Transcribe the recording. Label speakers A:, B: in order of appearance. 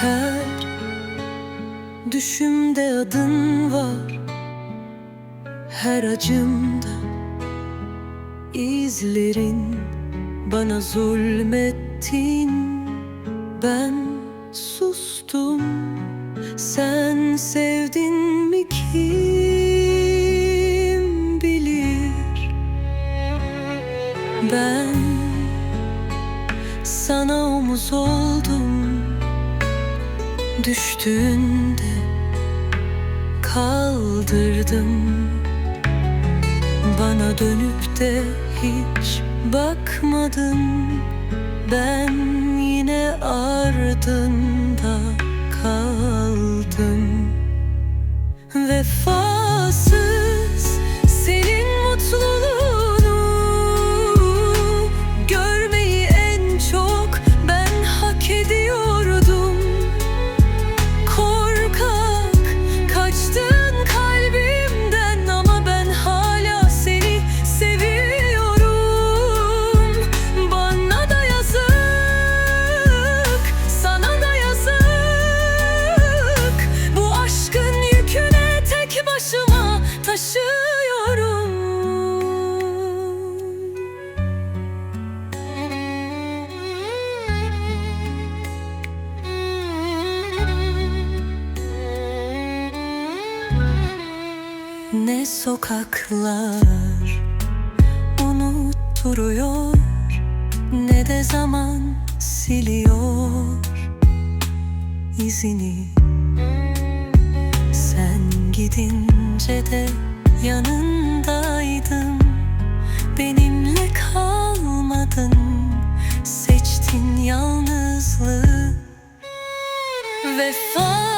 A: Her düşümde adın var. Her acımda izlerin Bana zulmettin. Ben sustum. Sen sevdin mi kim bilir? Ben sana omuz oldum. Düştüğünde kaldırdım. Bana dönüp de hiç bakmadın. Ben yine ardında Ne sokaklar unutturuyor Ne de zaman siliyor izini. Sen gidince de Benimle kalmadın. Seçtin yalnızlığı. Vefa